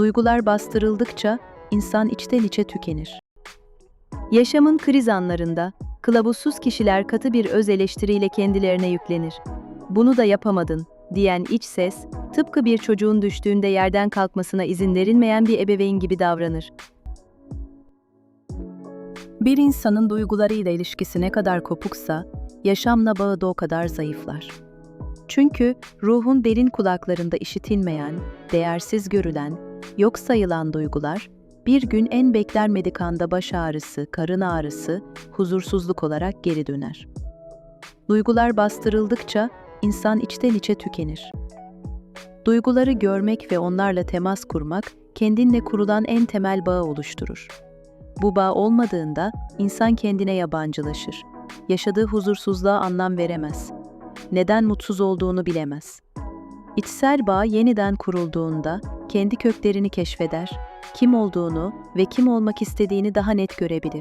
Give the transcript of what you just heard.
Duygular bastırıldıkça insan içten içe tükenir. Yaşamın kriz anlarında kılavuzsuz kişiler katı bir öz eleştiriyle kendilerine yüklenir. Bunu da yapamadın diyen iç ses, tıpkı bir çocuğun düştüğünde yerden kalkmasına izin verilmeyen bir ebeveyn gibi davranır. Bir insanın duygularıyla ilişkisi ne kadar kopuksa, yaşamla bağı da o kadar zayıflar. Çünkü ruhun derin kulaklarında işitilmeyen, değersiz görülen, yok sayılan duygular, bir gün en beklenmedik anda baş ağrısı, karın ağrısı, huzursuzluk olarak geri döner. Duygular bastırıldıkça insan içten içe tükenir. Duyguları görmek ve onlarla temas kurmak, kendinle kurulan en temel bağı oluşturur. Bu bağ olmadığında insan kendine yabancılaşır. Yaşadığı huzursuzluğa anlam veremez. Neden mutsuz olduğunu bilemez. İçsel bağ yeniden kurulduğunda kendi köklerini keşfeder, kim olduğunu ve kim olmak istediğini daha net görebilir.